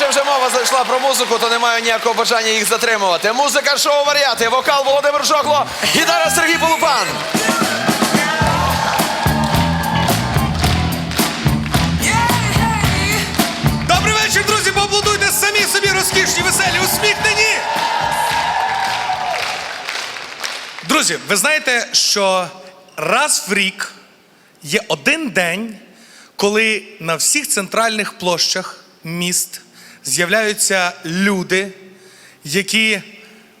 Якщо вже мова зайшла про музику, то не маю ніякого бажання їх затримувати. Музика шоу варіати, вокал Володимир Жогло, гітара Сергій Полупан. Добрий вечір, друзі! Поаплодуйте самі собі розкішні, веселі, усміхнені! Друзі, ви знаєте, що раз в рік є один день, коли на всіх центральних площах міст з'являються люди, які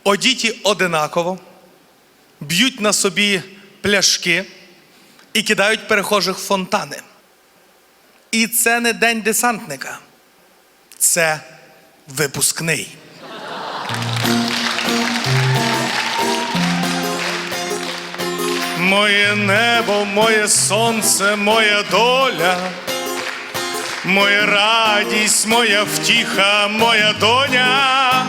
одіті одинаково, б'ють на собі пляшки і кидають перехожих в фонтани. І це не день десантника, це випускний. Моє небо, моє сонце, моя доля, моя радість, моя втіха, моя доня.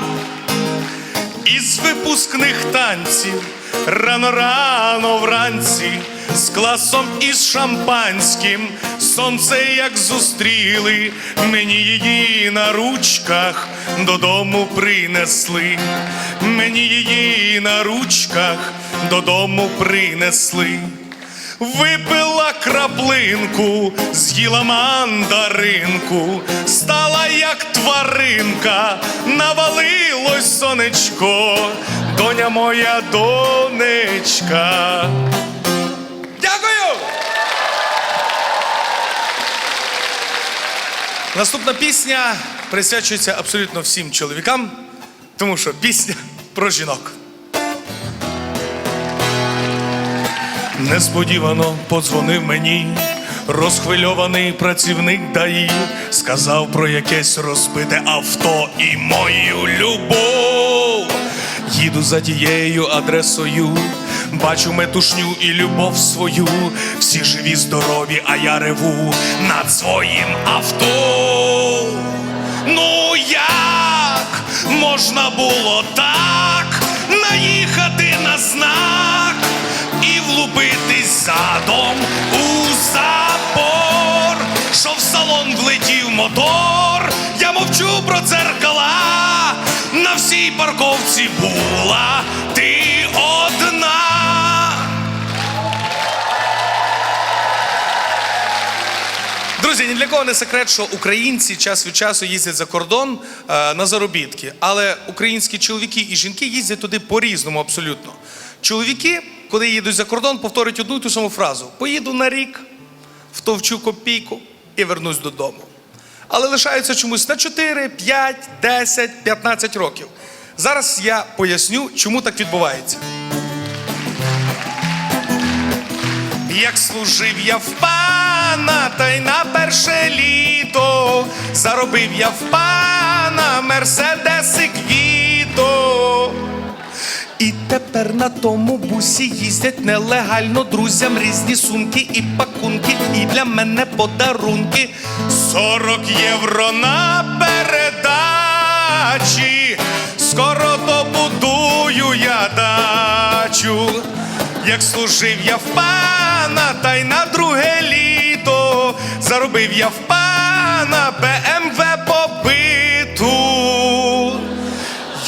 Із випускних танців рано-рано вранці, з класом і з шампанським, сонце як зустріли, мені її на ручках додому принесли, мені її на ручках додому принесли. Випила краплинку, з'їла мандаринку, стала як тваринка, навалилось сонечко, доня моя донечка. Дякую! Наступна пісня присвячується абсолютно всім чоловікам, тому що пісня про жінок. Несподівано подзвонив мені розхвильований працівник ДАІ, сказав про якесь розбите авто і мою любов. Їду за тією адресою, бачу метушню і любов свою. Всі живі, здорові, а я реву над своїм авто. Ну як можна було так наїхати на знак і влупитись задом у забор, що в салон влетів мотор, я мовчу про дзеркала, на всій парковці була ти одна. Друзі, ні для кого не секрет, що українці час від часу їздять за кордон е, на заробітки, але українські чоловіки і жінки їздять туди по-різному абсолютно. Чоловіки, коли їдуть за кордон, повторюють одну і ту саму фразу: поїду на рік, втовчу копійку і вернусь додому. Але лишаються чомусь на 4, 5, 10, 15 років. Зараз я поясню, чому так відбувається. Як служив я в пана, та й на перше літо заробив я в пана мерседеси квіто. І тепер на тому бусі їздять нелегально друзям різні сумки і пакунки, і для мене подарунки. 40 євро на передачі. Скоро добудую я дачу. Як служив я в пана, та й на друге літо заробив я в пана БМВ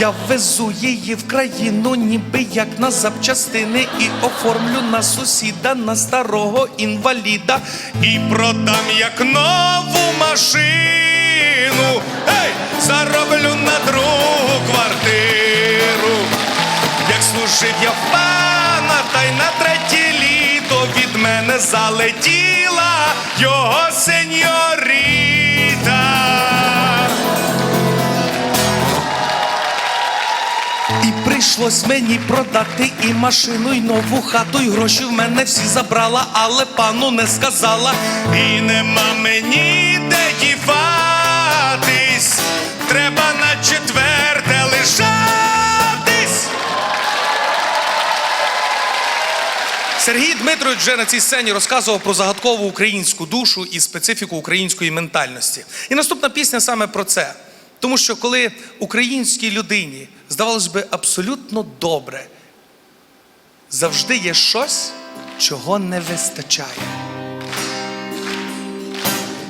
Я везу її в країну, ніби як на запчастини, і оформлю на сусіда, на старого інваліда, і продам як нову машину. Ей, зароблю на другу квартиру. Як служив я в пана, та й на третє літо від мене залетіла його сеньоріта. Прийшлось мені продати і машину, і нову хату, і гроші в мене всі забрала, але пану не сказала. І нема мені де діватись, треба на четверте лишатись. Сергій Дмитрович вже на цій сцені розказував про загадкову українську душу і специфіку української ментальності. І наступна пісня саме про це. Тому що коли українській людині, здавалось би, абсолютно добре, завжди є щось, чого не вистачає.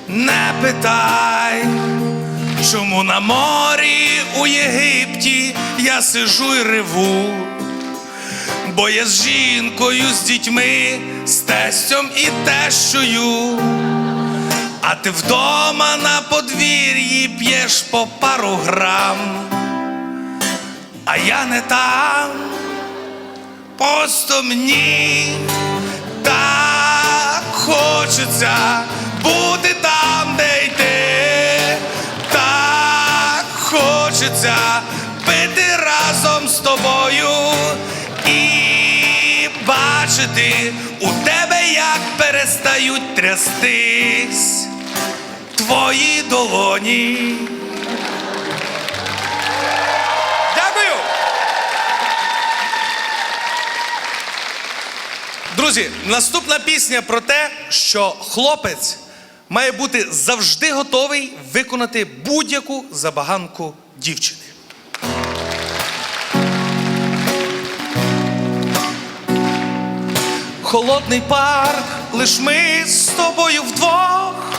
Не питай, Чому на морі у Єгипті я сижу й реву? Бо я з жінкою, з дітьми, з тестем і тещою. А ти вдома на подвір'ї п'єш по пару грам, а я не там, просто мені так хочеться бути там, де йти, так хочеться пити разом з тобою і бачити у тебе, як перестають трястись твої долоні. Друзі, наступна пісня про те, що хлопець має бути завжди готовий виконати будь-яку забаганку дівчини. Холодний парк, лиш ми з тобою вдвох.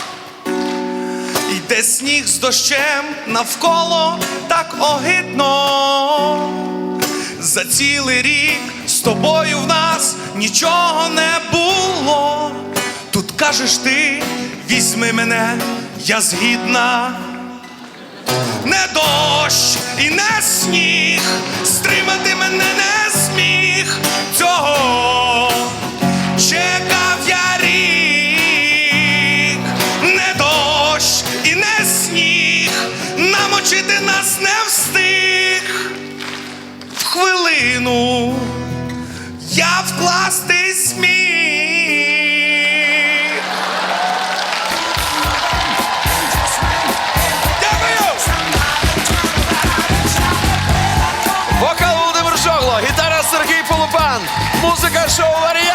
Йде сніг з дощем навколо так огидно. За цілий рік тобою в нас нічого не було. Тут кажеш ти, візьми мене, я згідна. Не дощ і не сніг, стримати мене не зміг цього. Чекав я рік, не дощ і не сніг, намочити нас не встиг. В хвилину я вкласти сміх. Дякую! Вокал Володимир Жогло, гітара Сергій Полупан, музика шоу Варіати.